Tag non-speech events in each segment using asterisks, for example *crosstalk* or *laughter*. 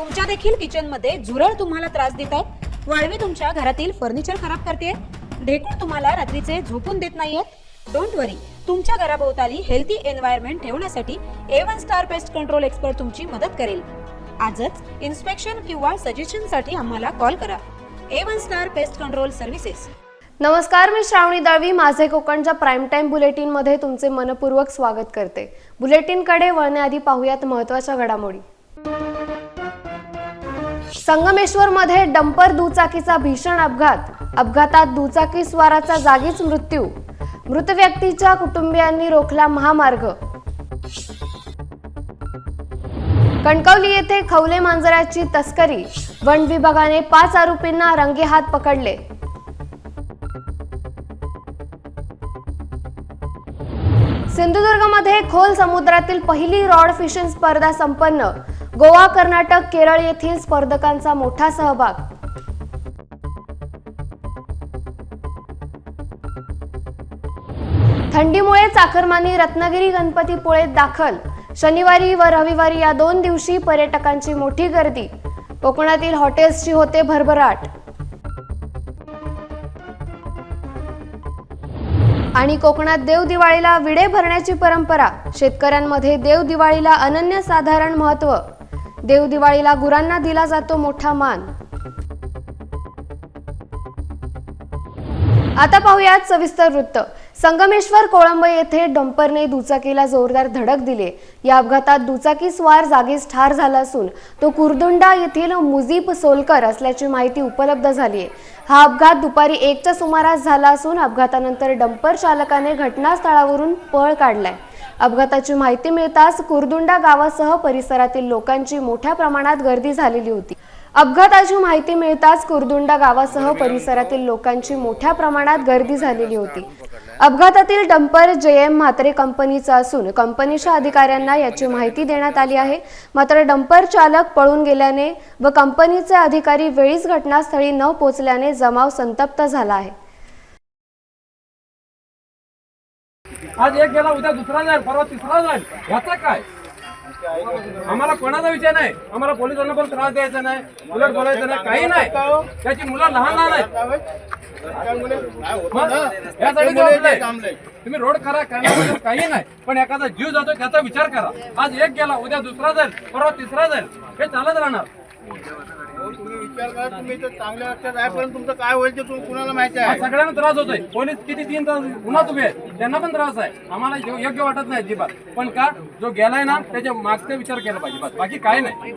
तुमच्या देखील किचनमध्ये झुरळ तुम्हाला त्रास देत आहेत. वाळवी तुमच्या घरातील फर्निचर खराब करते ढेकूळ तुम्हाला रात्रीचे झोपून देत नाहीयेत. डोंट वरी तुमच्या घराभोवताली हेल्थी एन्व्हायरमेंट ठेवण्यासाठी A one star pest control expert तुमची मदत करेल. आजच इन्स्पेक्शन किंवा सजेशनसाठी आम्हाला कॉल करा. A one star pest control services नमस्कार मी श्रावणी दळवी माझे कोकणच्या प्राईम टाईम बुलेटिनमध्ये तुमचे मनपूर्वक स्वागत करते. बुलेटिनकडे वळण्याआधी पाहूयात महत्त्वाच्या घडामोडी. संगमेश्वरमध्ये डंपर दुचाकीचा भीषण अपघात. अपघातात दुचाकी स्वाराचा जागीच मृत्यू. मृत व्यक्तीच्या कुटुंबियांनी रोखला महामार्ग. कणकवली येथे खवले मांजराची तस्करी. वन विभागाने पाच आरोपींना रंगेहात पकडले. सिंधुदुर्गमध्ये खोल समुद्रातील पहिली रॉड फिशिंग स्पर्धा संपन्न. गोवा कर्नाटक केरळ येथील स्पर्धकांचा मोठा सहभाग. थंडीमुळे चाकरमानी रत्नागिरी गणपतीपुळेत दाखल. शनिवारी व रविवारी या दोन दिवशी पर्यटकांची मोठी गर्दी. कोकणातील हॉटेल्सची होते भरभराट. आणि कोकणात देवदिवाळीला विडे भरण्याची परंपरा. शेतकऱ्यांमध्ये देव दिवाळीला अनन्यसाधारण महत्त्व देवदिवाळीला गुरांना दिला जातो मोठा मान. आता पाहूयात सविस्तर वृत्त. संगमेश्वर कोळंब येथे डंपरने दुचाकीला जोरदार धडक दिली. या अपघातात दुचाकी स्वार जागीच ठार झाला असून तो कुरदुंडा येथील मुजीब सोलकर असल्याची माहिती उपलब्ध झाली आहे हा अपघात दुपारी एकच्या सुमारास झाला असून अपघातानंतर डंपर चालकाने घटनास्थळावरून पळ काढलाय. अपघाताची माहिती मिळताच कुरदुंडा गावासह परिसरातील लोकांची मोठ्या प्रमाणात गर्दी झालेली होती. अपघाताची माहिती मिळताच कुरदुंडा गावासह परिसरातील लोकांची मोठ्या प्रमाणात गर्दी झालेली होती. अपघातातील डंपर जे एम म्हात्रे कंपनीचा असून कंपनीच्या अधिकाऱ्यांना याची माहिती देण्यात आली आहे. मात्र डंपर चालक पळून गेल्याने व कंपनीचे अधिकारी वेळीच घटनास्थळी न पोहोचल्याने जमाव संतप्त झाला आहे. आज एक गेला उद्या दुसरा जाईल परवा तिसरा जाईल. ह्याचा काय? आम्हाला कोणाचा विषय नाही. आम्हाला पोलिसांना पण त्रास द्यायचा नाही उलट बोलायचं नाही काही नाही. त्याची मुलं लहान लहान आहेत. मग यासाठी तुम्ही रोड करा करण्याबद्दल काही नाही. पण एखादा जीव जातो त्याचा विचार करा. आज एक गेला उद्या दुसरा जाईल परवा तिसरा जाईल. हे चालत राहणार. तुम्ही विचार करा तुम्ही चांगल्या आहे पण तुमचं काय होईल ते तुम्ही कुणाला माहिती आहे सगळ्यांना त्रास होतोय पोलीस किती तीन तास उन्हात उभे आहेत त्यांना पण त्रास आहे आम्हाला यो- योग्य वाटत नाही अजिबात पण का जो गेलाय ना त्याच्या मागचा विचार केला पाहिजे बस बाकी काय नाही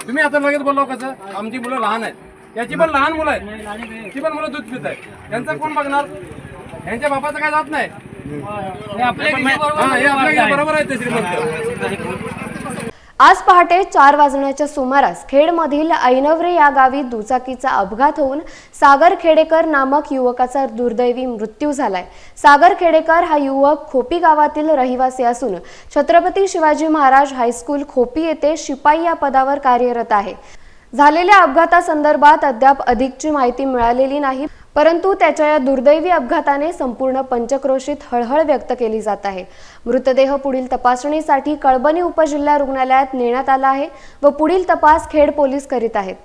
तुम्ही आता लगेच बोललो कसं आमची मुलं लहान आहेत याची पण लहान मुलं आहेत ती पण मुलं दूध पित आहेत त्यांचं कोण बघणार यांच्या बापाचं काय जात नाही हा, हे आपल्या बरोबर आहे ते श्रीमंत आज पहाटे चार वाजण्याच्या सुमारास खेडमधील ऐनवरे या गावी दुचाकीचा अपघात होऊन सागर खेडेकर नामक युवकाचा दुर्दैवी मृत्यू झालाय. सागर खेडेकर हा युवक खोपी गावातील रहिवासी असून छत्रपती शिवाजी महाराज हायस्कूल खोपी येथे शिपाई या पदावर कार्यरत आहे. झालेल्या अपघातासंदर्भात अद्याप अधिकची माहिती मिळालेली नाही. परंतु त्याच्या या दुर्दैवी अपघाताने संपूर्ण पंचक्रोशीत हळहळ व्यक्त केली जात आहे. मृतदेह पुढील तपासणीसाठी कळबनी उपजिल्हा रुग्णालयात नेण्यात आला आहे व पुढील तपास खेड पोलीस करीत आहेत.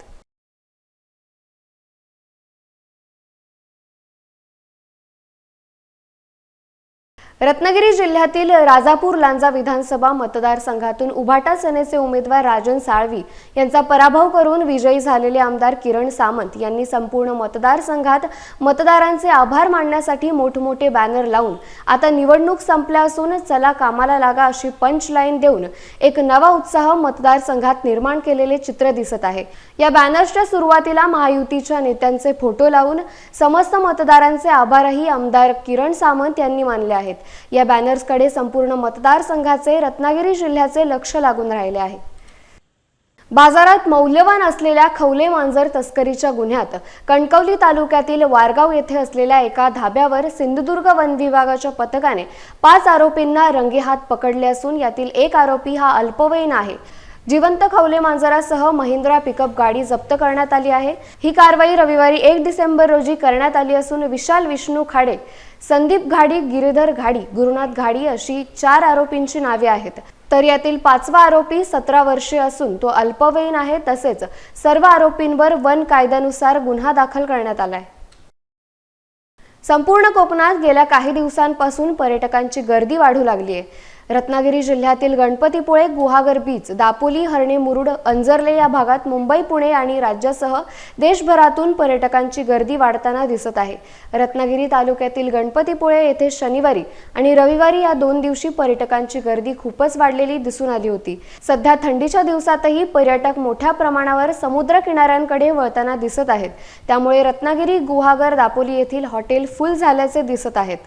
रत्नागिरी जिल्ह्यातील राजापूर लांजा विधानसभा मतदारसंघातून उभाटा सेनेचे उमेदवार राजन साळवी यांचा पराभव करून विजयी झालेले आमदार किरण सामंत यांनी संपूर्ण मतदारसंघात मतदारांचे आभार मानण्यासाठी मोठमोठे बॅनर लावून आता निवडणूक संपल्या असून चला कामाला लागा अशी पंच लाईन देऊन एक नवा उत्साह मतदारसंघात निर्माण केलेले चित्र दिसत आहे. या बॅनर्सच्या सुरुवातीला महायुतीच्या नेत्यांचे फोटो लावून समस्त मतदारांचे आभारही आमदार किरण सामंत यांनी मानले आहेत. या बॅनर्सकडे संपूर्ण मतदारसंघाचे रत्नागिरी जिल्ह्याचे लक्ष लागून राहिले आहे. बाजारात मौल्यवान असलेल्या खवले मांजर तस्करीच्या गुन्ह्यात कणकवली तालुक्यातील वारगाव येथे असलेल्या एका धाब्यावर सिंधुदुर्ग वन विभागाच्या पथकाने पाच आरोपींना रंगेहात पकडले असून यातील एक आरोपी हा अल्पवयीन आहे. जिवंत खवले मांजरासह महिंद्रा पिकअप गाडी जप्त करण्यात आली आहे. ही कारवाई रविवारी एक डिसेंबर रोजी करण्यात आली असून विशाल विष्णू खाडे संदीप घाडी गिरीधर घाडी गुरुनाथ घाडी अशी चार आरोपींची नावे आहेत. तर यातील पाचवा आरोपी सतरा वर्षे असून तो अल्पवयीन आहे तसेच सर्व आरोपींवर वन कायद्यानुसार गुन्हा दाखल करण्यात आलाय. संपूर्ण कोकणात गेल्या काही दिवसांपासून पर्यटकांची गर्दी वाढू लागली आहे. रत्नागिरी जिल्ह्यातील गणपतीपुळे गुहागर बीच दापोली हरणे मुरुड अंजर्ले या भागात मुंबई पुणे आणि राज्यासह देशभरातून पर्यटकांची गर्दी वाढताना दिसत आहे. रत्नागिरी तालुक्यातील गणपतीपुळे येथे शनिवारी आणि रविवारी या दोन दिवशी पर्यटकांची गर्दी खूपच वाढलेली दिसून आली होती. सध्या थंडीच्या दिवसातही पर्यटक मोठ्या प्रमाणावर समुद्र किनाऱ्यांकडे वळताना दिसत आहेत. त्यामुळे रत्नागिरी गुहागर दापोली येथील हॉटेल फुल झाल्याचे दिसत आहेत.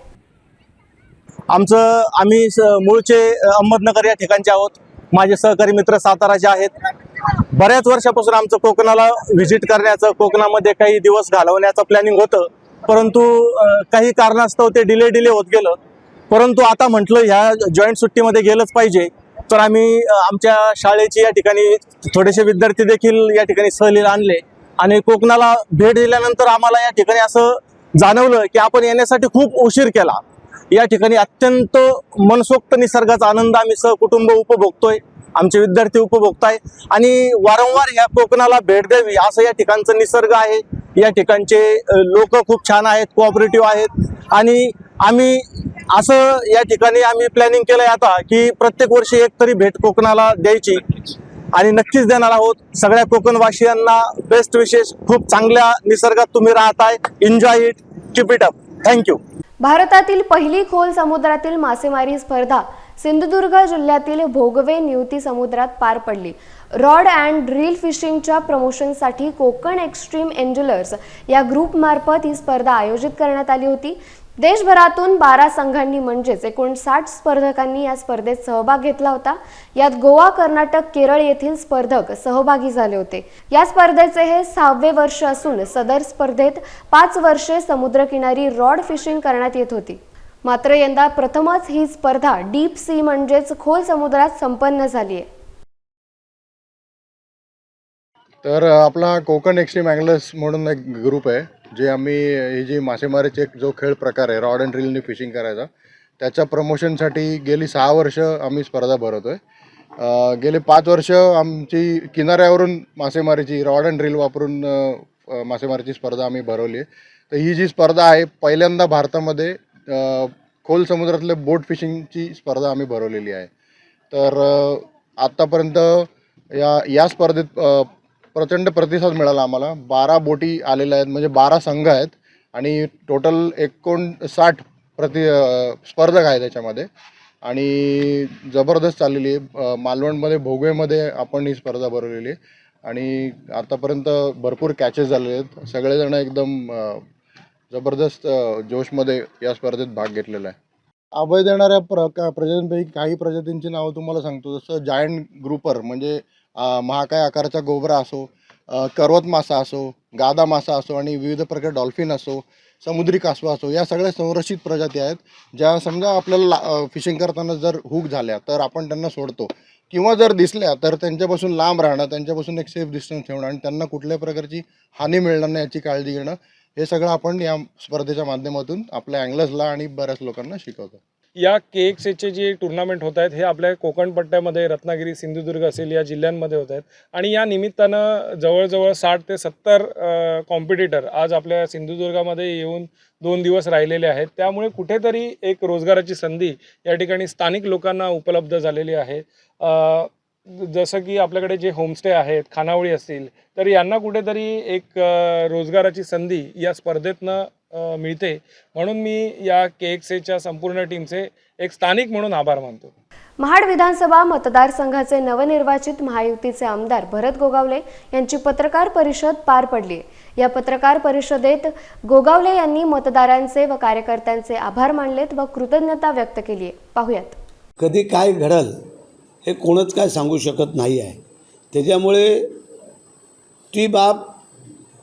आमचं आम्ही स- मूळचे अहमदनगर या ठिकाणचे आहोत. माझे सहकारी मित्र साताराचे आहेत. बऱ्याच वर्षापासून आमचं कोकणाला व्हिजिट करण्याचं कोकणामध्ये काही दिवस घालवण्याचं प्लॅनिंग होतं. परंतु काही कारणास्तव ते डिले डिले होत गेलं. परंतु आता म्हटलं ह्या जॉईंट सुट्टीमध्ये गेलंच पाहिजे. तर आम्ही आमच्या शाळेची या ठिकाणी थोडेसे विद्यार्थी देखील या ठिकाणी सहलीला आणले. आणि कोकणाला भेट दिल्यानंतर आम्हाला या ठिकाणी असं जाणवलं की आपण येण्यासाठी खूप उशीर केला. या ठिकाणी अत्यंत मनसोक्त निसर्गाचा आनंद आम्ही सहकुटुंब उपभोगतोय आमचे विद्यार्थी उपभोगताय आणि वारंवार या कोकणाला भेट द्यावी असं या ठिकाणचं निसर्ग आहे. या ठिकाणचे लोक खूप छान आहेत कोऑपरेटिव्ह आहेत आणि आम्ही असं या ठिकाणी आम्ही प्लॅनिंग केलंय आता की प्रत्येक वर्षी एक तरी भेट कोकणाला द्यायची आणि नक्कीच देणार आहोत. सगळ्या कोकणवासियांना बेस्ट विशेष खूप चांगल्या निसर्गात तुम्ही राहताय. Enjoy it keep it up thank you भारतातील पहिली खोल समुद्रातील मासेमारी स्पर्धा सिंधुदुर्ग जिल्ह्यातील भोगवे निवती समुद्रात पार पडली. रॉड अँड ड्रिल फिशिंगच्या प्रमोशनसाठी कोकण एक्स्ट्रीम एंजलर्स या ग्रुपमार्फत ही स्पर्धा आयोजित करण्यात आली होती. देशभरातून बारा संघांनी म्हणजेच एकूण साठ स्पर्धकांनी या स्पर्धेत सहभाग घेतला होता. यात गोवा कर्नाटक केरळ येथील स्पर्धक सहभागी झाले होते. या स्पर्धेचे हे सहावे वर्ष असून सदर स्पर्धेत पाच वर्षे समुद्रकिनारी रॉड फिशिंग करण्यात येत होती. मात्र यंदा प्रथमच ही स्पर्धा डीप सी म्हणजेच खोल समुद्रात संपन्न झाली आहे तर आपला कोकण एक्स्ट्रीम अँगलर्स म्हणून एक ग्रुप आहे. जे आम्ही ही जे मासेमारीचे एक जो खेळ प्रकार आहे रॉड अँड रीलनी फिशिंग करायचा त्याच्या प्रमोशनसाठी गेली सहा वर्ष आम्ही स्पर्धा भरवतो आहे गेले पाच वर्ष आमची किनाऱ्यावरून मासेमारीची रॉड अँड रील वापरून मासेमारीची स्पर्धा आम्ही भरवली आहे. तर ही जी स्पर्धा आहे पहिल्यांदा भारतामध्ये खोल समुद्रातले बोट फिशिंगची स्पर्धा आम्ही भरवलेली आहे. तर आत्तापर्यंत या या स्पर्धेत प्रचंड प्रतिसाद मिळाला आम्हाला. बारा बोटी आलेल्या आहेत म्हणजे बारा संघ आहेत आणि टोटल एकोणसाठ प्रति स्पर्धक आहे त्याच्यामध्ये. आणि जबरदस्त चाललेली आहे. मालवणमध्ये भोगवेमध्ये आपण ही स्पर्धा भरवलेली आहे. आणि आतापर्यंत भरपूर कॅचेस झालेले आहेत. सगळेजण एकदम जबरदस्त जोशमध्ये या स्पर्धेत भाग घेतलेला आहे. अभय देणाऱ्या प्र का प्रजातींपैकी काही प्रजातींची नावं तुम्हाला सांगतो. जसं जायंट ग्रुपर म्हणजे महाकाय आकाराचा गोबरा असो करवत मासा असो गादा मासा असो आणि विविध प्रकार डॉल्फिन असो समुद्री कासवा असो या सगळ्या संरक्षित प्रजाती आहेत ज्या समजा आपल्याला फिशिंग करताना जर हुक झाल्या तर आपण त्यांना सोडतो. किंवा जर दिसल्या तर त्यांच्यापासून लांब राहणं त्यांच्यापासून एक सेफ डिस्टन्स ठेवणं आणि त्यांना कुठल्याही प्रकारची हानी मिळणार नाही याची काळजी घेणं हे सगळं आपण या स्पर्धेच्या माध्यमातून आपल्या अँगलर्सला आणि बऱ्याच लोकांना शिकवतो. या के एक्स एचे जे टुर्नामेंट होत आहेत हे आपल्या कोकण पट्ट्यामध्ये रत्नागिरी सिंधुदुर्ग असेल या जिल्ह्यांमध्ये होत आहेत. आणि या निमित्तानं जवळजवळ साठ ते सत्तर कॉम्पिटिटर आज आपल्या सिंधुदुर्गामध्ये येऊन दोन दिवस राहिलेले आहेत. त्यामुळे कुठेतरी एक रोजगाराची संधी या ठिकाणी स्थानिक लोकांना उपलब्ध झालेली आहे. जसं की आपल्याकडे जे होमस्टे आहेत खानावळी असतील तर यांना कुठेतरी एक रोजगाराची संधी या स्पर्धेतनं मिळते. म्हणून मी या के एक्स एच्या संपूर्ण टीमचे एक स्थानिक म्हणून आभार मानतो. महाड विधानसभा मतदारसंघाचे नवनिर्वाचित महायुतीचे आमदार भरत गोगावले यांची पत्रकार परिषद पार पडली. या पत्रकार परिषदेत गोगावले यांनी मतदारांचे व कार्यकर्त्यांचे आभार मानलेत व कृतज्ञता व्यक्त केली आहे पाहुयात. कधी काय घडल हे कोणच काय सांगू शकत नाही आहे. त्याच्यामुळे ती बाब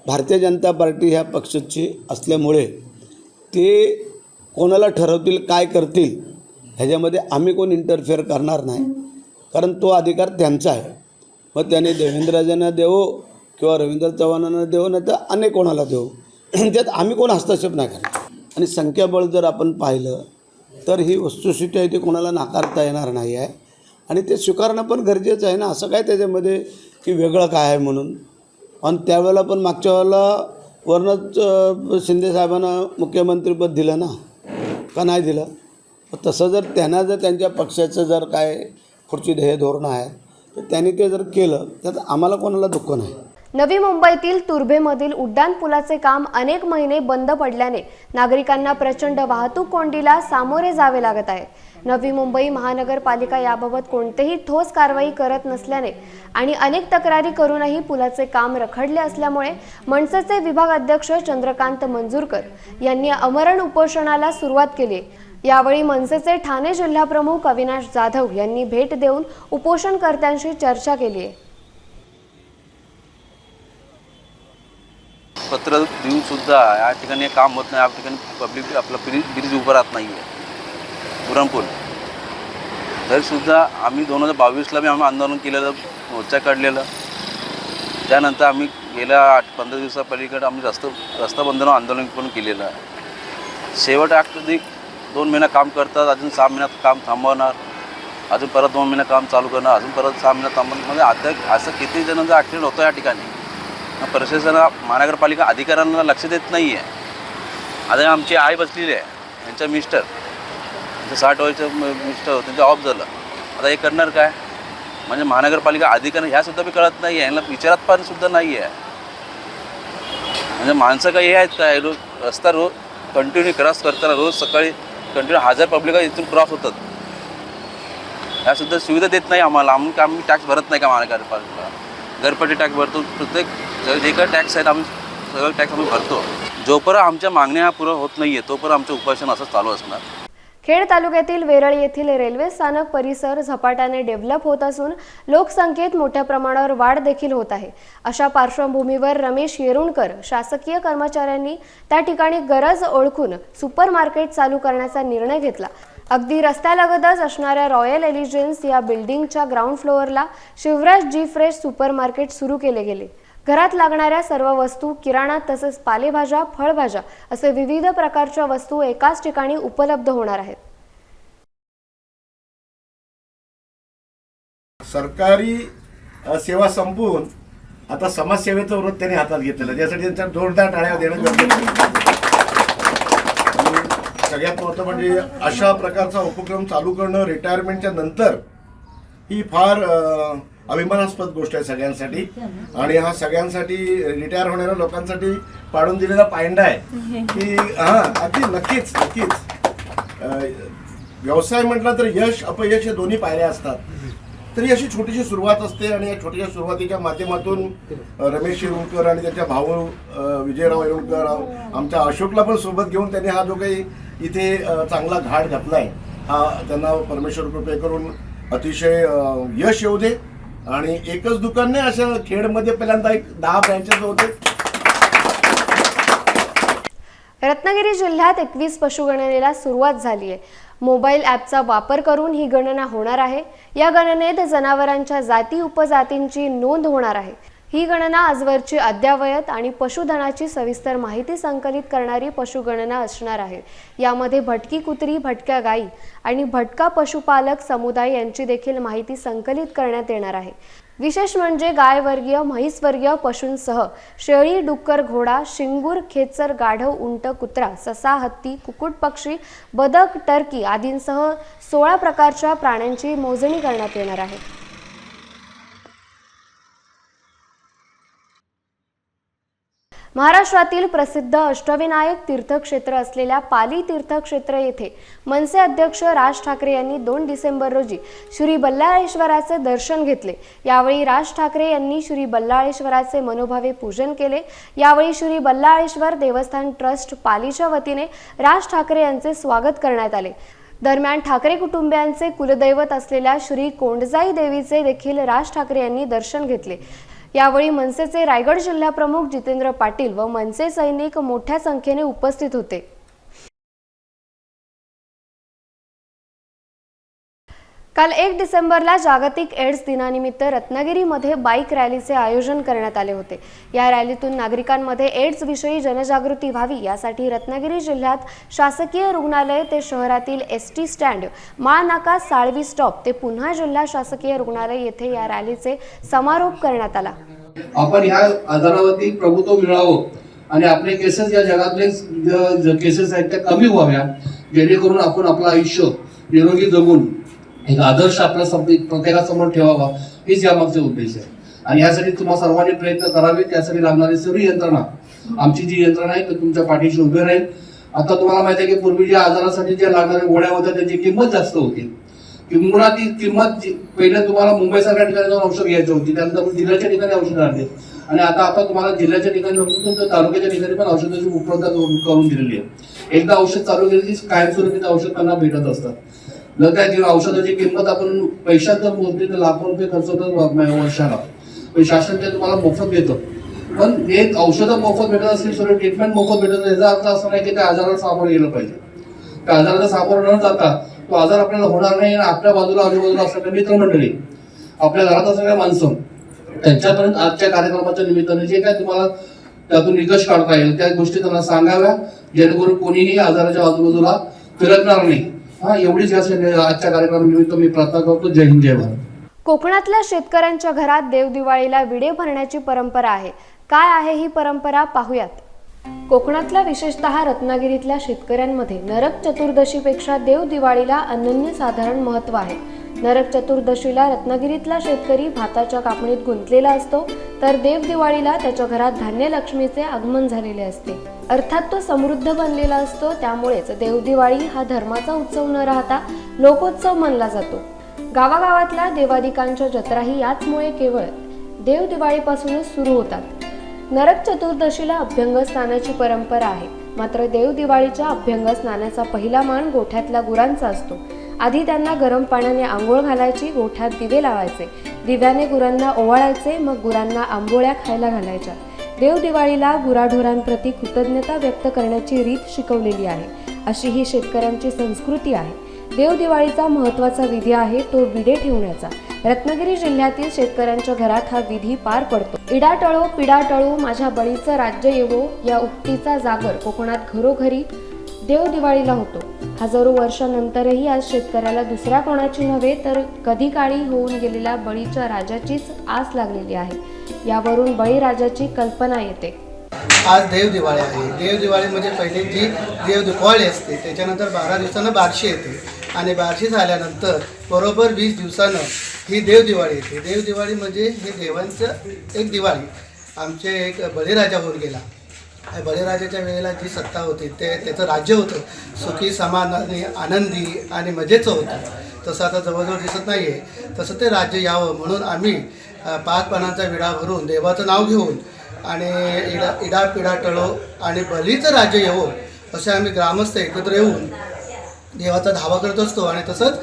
भारतीय जनता पार्टी ह्या पक्षाची असल्यामुळे ते कोणाला ठरवतील काय करतील ह्याच्यामध्ये आम्ही कोण इंटरफेअर करणार नाही. कारण तो अधिकार त्यांचा आहे. मग त्याने देवेंद्रराजांना देवो किंवा रवींद्र चव्हाणांना देवो नाही तर अनेक कोणाला देवो. *clears throat* त्यात आम्ही कोण हस्तक्षेप नाही करणार. आणि संख्याबळ जर आपण पाहिलं तर ही वस्तुस्थिती आहे ती कोणाला नाकारता येणार नाही आहे. आणि ते स्वीकारणं पण गरजेचं आहे ना असं काय त्याच्यामध्ये की वेगळं काय आहे म्हणून? आणि त्यावेळेला पण मागच्या वेळेला वरनंच शिंदेसाहेबांना शिंदे साहेबांना मुख्यमंत्रीपद दिलं ना? का नाही दिलं? तसं जर त्यांना जर त्यांच्या पक्षाचं जर काय पुढची ध्येय धोरणं आहे तर त्यांनी ते जर केलं तर आम्हाला कोणाला दुःख नाही. नवी मुंबईतील तुर्भेमधील उड्डाण पुलाचे काम अनेक महिने बंद पडल्याने नागरिकांना प्रचंड वाहतूक कोंडीला सामोरे जावे लागत आहे. नवी मुंबई महानगरपालिका याबाबत कोणतेही ठोस कारवाई करत नसल्याने आणि अनेक तक्रारी करूनही पुलाचे काम रखडले असल्यामुळे मनसेचे विभाग अध्यक्ष चंद्रकांत मंजूरकर यांनी अमरण उपोषणाला सुरुवात केली यावेळी मनसेचे ठाणे जिल्हाप्रमुख अविनाश जाधव यांनी भेट देऊन उपोषणकर्त्यांशी चर्चा केली आहे. पत्र देऊन सुद्धा या ठिकाणी काम होत नाही. या ठिकाणी पब्लिक आपला ब्रिज ब्रिज राहत नाही आहे पुरणपूर तरीसुद्धा आम्ही दोन हजार बावीसला बी आम्ही आंदोलन केलेलं मोर्चा काढलेलं. त्यानंतर आम्ही गेल्या आठ पंधरा दिवसापलीकडे आम्ही रस्ता रस्ता बंधन आंदोलन पण केलेलं आहे. शेवट अगदी दोन महिना काम करतात अजून सहा महिन्यात काम थांबवणार. अजून परत दोन महिने काम चालू करणार अजून परत सहा महिन्यात थांबवणार. म्हणजे आता असं किती जणांचा ॲक्सिडेंट होतं या ठिकाणी. प्रशासन महानगरपालिका अधिकाऱ्यांना लक्ष देत नाही आहे आता आमची आई बसलेली आहे यांच्या मिस्टर त्यांचं साठ वर्ष मिस्टर होतं त्यांचं ऑफ झालं. आता हे करणार काय? म्हणजे महानगरपालिका अधिकारी ह्यासुद्धा बी कळत नाही आहे यांना विचारात पण सुद्धा नाही आहे म्हणजे माणसं काही हे आहेत काय? रोज रस्ता रोज कंटिन्यू क्रॉस करताना रोज सकाळी कंटिन्यू हजार पब्लिक इथून क्रॉस होतात. ह्यासुद्धा सुविधा देत नाही आम्हाला. आम्ही आम्ही टॅक्स भरत नाही का महानगरपालिका घरपट्टी टॅक्स भरतो. प्रत्येक जे जे काही टॅक्स आहेत आम्ही सगळं टॅक्स आम्ही भरतो. जोपर्यंत आमच्या मागण्या पुरं होत नाही आहे तोपर्यंत आमचं उपोषण असं चालू असणार. खेड तालुक्यातील वेरळ येथील रेल्वे स्थानक परिसर झपाट्याने डेव्हलप होत असून लोकसंख्येत मोठ्या प्रमाणावर वाढ देखील होत आहे. अशा पार्श्वभूमीवर रमेश येरुणकर शासकीय कर्मचाऱ्यांनी त्या ठिकाणी गरज ओळखून सुपर मार्केट चालू करण्याचा निर्णय घेतला. अगदी रस्त्यालगतच असणाऱ्या रॉयल एलिजन्स या बिल्डिंगच्या ग्राउंड फ्लोअरला Shivraj ji fresh super market सुरू केले गेले. घरात लागणाऱ्या सर्व वस्तू किराणा तसेच पालेभाज्या फळभाज्या असे विविध प्रकारच्या वस्तू एकाच ठिकाणी उपलब्ध होणार आहेत. सरकारी सेवा संपवून आता समाजसेवेचं व्रत त्यांनी हातात घेतलेलं त्यासाठी त्यांच्या जोरदार टाळ्या देणं गरजेचं सगळ्यात महत्त्व म्हणजे अशा प्रकारचा उपक्रम चालू करणं रिटायरमेंटच्या नंतर ही फार अभिमानास्पद गोष्ट आहे सगळ्यांसाठी. आणि हा सगळ्यांसाठी रिटायर होणाऱ्या लोकांसाठी पाडून दिलेला पायंडा आहे. *laughs* की हां अगदी नक्कीच नक्कीच. व्यवसाय म्हटला तर यश अपयश हे दोन्ही पायऱ्या असतात. तरी अशी छोटीशी सुरुवात असते आणि या छोट्याशा सुरुवातीच्या माध्यमातून रमेश येरुणकर आणि त्याच्या भाऊ विजयराव येरुणकर आमच्या अशोकला पण सोबत घेऊन त्यांनी हा जो काही इथे चांगला घाट घातलाय हा त्यांना परमेश्वर कृपे करून अतिशय यश येऊ दे. आणि एकच दुकान नाही अशा खेडमध्ये पहिल्यांदा एक दहा ब्रँचेस होते. रत्नागिरी जिल्ह्यात एकवीस पशुगणनेला सुरुवात झाली आहे. मोबाईल ॲपचा वापर करून ही गणना होणार आहे. या गणनेत जनावरांच्या जाती उपजातींची नोंद होणार आहे. ही गणना आजवरची अद्यावयत आणि पशुधनाची सविस्तर माहिती संकलित करणारी पशुगणना असणार आहे. यामध्ये भटकी कुत्री भटक्या गायी आणि भटका पशुपालक समुदाय यांची देखील माहिती संकलित करण्यात येणार आहे. विशेष म्हणजे गायवर्गीय म्हैसवर्गीय पशूंसह शेळी डुक्कर घोडा शिंगूर खेचर गाढव उंट कुत्रा ससा हत्ती कुकुट पक्षी बदक टर्की आदींसह सोळा प्रकारच्या प्राण्यांची मोजणी करण्यात येणार आहे. महाराष्ट्रातील प्रसिद्ध अष्टविनायक तीर्थक्षेत्र असलेल्या पाली तीर्थक्षेत्र येथे मनसे अध्यक्ष राज ठाकरे यांनी दोन डिसेंबर रोजी श्री बल्लाळेश्वराचे दर्शन घेतले. यावेळी राज ठाकरे यांनी श्री बल्लाळेश्वराचे मनोभावे पूजन केले. यावेळी श्री बल्लाळेश्वर देवस्थान ट्रस्ट पालीच्या वतीने राज ठाकरे यांचे स्वागत करण्यात आले. दरम्यान ठाकरे कुटुंबियांचे कुलदैवत असलेल्या श्री कोंडजाई देवीचे देखील राज ठाकरे यांनी दर्शन घेतले. यावेळी मनसेचे रायगड जिल्हाप्रमुख जितेंद्र पाटील व मनसे सैनिक मोठ्या संख्येने उपस्थित होते. काल एक डिसेंबरला जागतिक एड्स दिनानिमित्त रत्नागिरीमध्ये बाईक रॅलीचे आयोजन करण्यात आले होते. या रॅलीतून नागरिकांमध्ये एड्स विषयी जनजागृती व्हावी यासाठी रत्नागिरी जिल्ह्यात शासकीय रुग्णालय ते शहरातील S T stand Malnaka Salvi stop ते पुन्हा जिल्हा शासकीय रुग्णालय येथे या रॅलीचे समारोप करण्यात आला. आपण ह्या आजारावरती प्रभुत्व मिळावं आणि आपले केसेस या जगातले केसेस आहेत त्या कमी व्हाव्या जेणेकरून आपण आपलं आयुष्य निरोगी जगून एक आदर्श आपल्या सम- प्रत्येकासमोर ठेवावा हेच यामागचे उद्देश आहे. आणि यासाठी तुम्हाला सर्वांनी प्रयत्न करावे त्यासाठी लागणारी सर्व यंत्रणा आमची जी यंत्रणा आहे ती तुमच्या पाठीशी उभी राहील. आता तुम्हाला माहिती आहे की पूर्वी ज्या आजारासाठी ज्या लागणाऱ्या गोळ्या होत्या त्याची किंमत जास्त होती. किंवा ती किंमत जी- पहिले तुम्हाला मुंबईसारख्या ठिकाणी जाऊन औषध घ्यायची होती त्यानंतर जिल्ह्याच्या ठिकाणी औषध आणली. आणि आता आता तुम्हाला जिल्ह्याच्या ठिकाणी तुमच्या तालुक्याच्या ठिकाणी पण औषधाची उपलब्धता करून करून दिलेली आहे. एकदा औषध चालू केली की कायमस्वरूपी औषध त्यांना भेटत असतात. न त्या जी औषधाची किंमत आपण पैशात जर मोजली तर लाखो रुपये खर्च होतात वर्षाला. पण शासन ते तुम्हाला मोफत देतं पण हे औषधं मोफत भेटत असतील सर्व ट्रीटमेंट मोफत भेटत याचा अर्थ असा नाही की त्या आजाराला सामोरं गेलं पाहिजे. त्या आजाराला सामोरं न जाता तो आजार आपल्याला होणार नाही आणि आपल्या बाजूला आजूबाजूला असणाऱ्या मित्रमंडळी आपल्या घरात असणाऱ्या माणसं त्यांच्यापर्यंत आजच्या कार्यक्रमाच्या निमित्ताने जे काय तुम्हाला त्यातून निकष काढता येईल त्या गोष्टी त्यांना सांगाव्या. जेणेकरून कोणीही आजाराच्या आजूबाजूला फिरकणार नाही. हा एवढीच आजच्या कार्यक्रमानिमित्त मी प्रार्थना करतो. जय हिंद जय भारत. कोकणातल्या शेतकऱ्यांच्या घरात देवदिवाळीला विडे भरण्याची परंपरा आहे. काय आहे ही परंपरा? पाहूयात. कोकणातल्या विशेषतः रत्नागिरीतल्या शेतकऱ्यांमध्ये नरक चतुर्दशीपेक्षा देव दिवाळीला अनन्यसाधारण महत्त्व आहे. नरक चतुर्दशीला रत्नागिरीतला शेतकरी भाताच्या कापणीत गुंतलेला असतो तर देव दिवाळीला त्याच्या घरात धान्य लक्ष्मीचे आगमन झालेले असते. अर्थात तो समृद्ध बनलेला असतो त्यामुळेच देवदिवाळी हा धर्माचा उत्सव न राहता लोकोत्सव मानला जातो. गावागावातल्या देवादिकांच्या जत्राही याचमुळे केवळ देव दिवाळीपासूनच सुरू होतात. नरक चतुर्दशीला अभ्यंग स्नानाची परंपरा आहे. मात्र देव दिवाळीच्या अभ्यंग स्नानाचा पहिला मान गोठ्यातल्या गुरांचा असतो. आधी त्यांना गरम पाण्याने आंघोळ घालायची गोठ्यात दिवे लावायचे. दिव्याने गुरांना ओवाळायचे मग गुरांना आंबोळ्या खायला घालायच्या. देव दिवाळीला गुराढोरांप्रती कृतज्ञता व्यक्त करण्याची रीत शिकवलेली आहे. अशी ही शेतकऱ्यांची संस्कृती आहे. देव दिवाळीचा महत्त्वाचा विधी आहे तो विडे ठेवण्याचा. रत्नागिरी जिल्ह्यातील शेतकऱ्यांच्या घरात हा विधी पार पडतो. इडा टळो पिडा टळो माझ्या बळीचं राज्य येवो या उक्तीचा जागर कोकणात घरोघरी देव दिवाळीला होतो. हजारो वर्षानंतरही आज शेतकऱ्याला दुसऱ्या कोणाची नव्हे तर कधी काळी होऊन गेलेल्या बळीच्या राजाचीच आस लागलेली आहे. यावरून बळीराजाची कल्पना येते. आज देव दिवाळी आहे. देव दिवाळी म्हणजे पहिले जी देव दिवाळी असते त्याच्यानंतर बारा दिवसानं बारशी येते. आणि बारशी झाल्यानंतर बरोबर वीस दिवसानं ही देव दिवाळी येते. देव दिवाळी म्हणजे हे देवांचं एक दिवाळी. आमचे एक बळीराजा होऊन गेला. बळीराजाच्या वेळेला जी सत्ता होती ते त्याचं राज्य होतं. सुखी समाधानी आनंदी आणि मजेचं होतं. तसं आता जवळजवळ दिसत नाही आहे तसं ते राज्य यावं म्हणून आम्ही पाच पानांचा विडा भरून देवाचं नाव घेऊन आणि इडा इडा पिडा टळो आणि बलीचं राज्य येवो असे आम्ही ग्रामस्थ एकत्र येऊन देवाचा धावा करत असतो आणि तसंच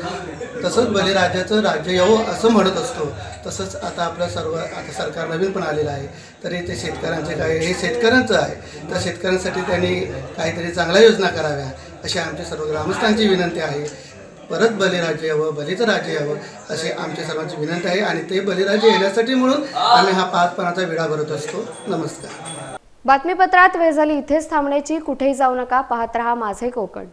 तसंच बलिराजाचं राज्य यावं असं म्हणत असतो. तसंच आता आपलं सर्व आता सरकार नवीन पण आलेलं आहे. तरी ते शेतकऱ्यांचे काय हे शेतकऱ्यांचं आहे. तर शेतकऱ्यांसाठी त्यांनी काहीतरी चांगल्या योजना कराव्या अशी आमची सर्व ग्रामस्थांची विनंती आहे. परत बलिराज्य यावं बलीचं राज्य यावं अशी आमची सर्वांची विनंती आहे. आणि ते बलिराज्य येण्यासाठी म्हणून आम्ही हा पाच पानाचा विडा भरत असतो. नमस्कार. बातमीपत्रात वेळ झाली इथेच थांबण्याची. कुठेही जाऊ नका पाहत रहा माझे कोकण.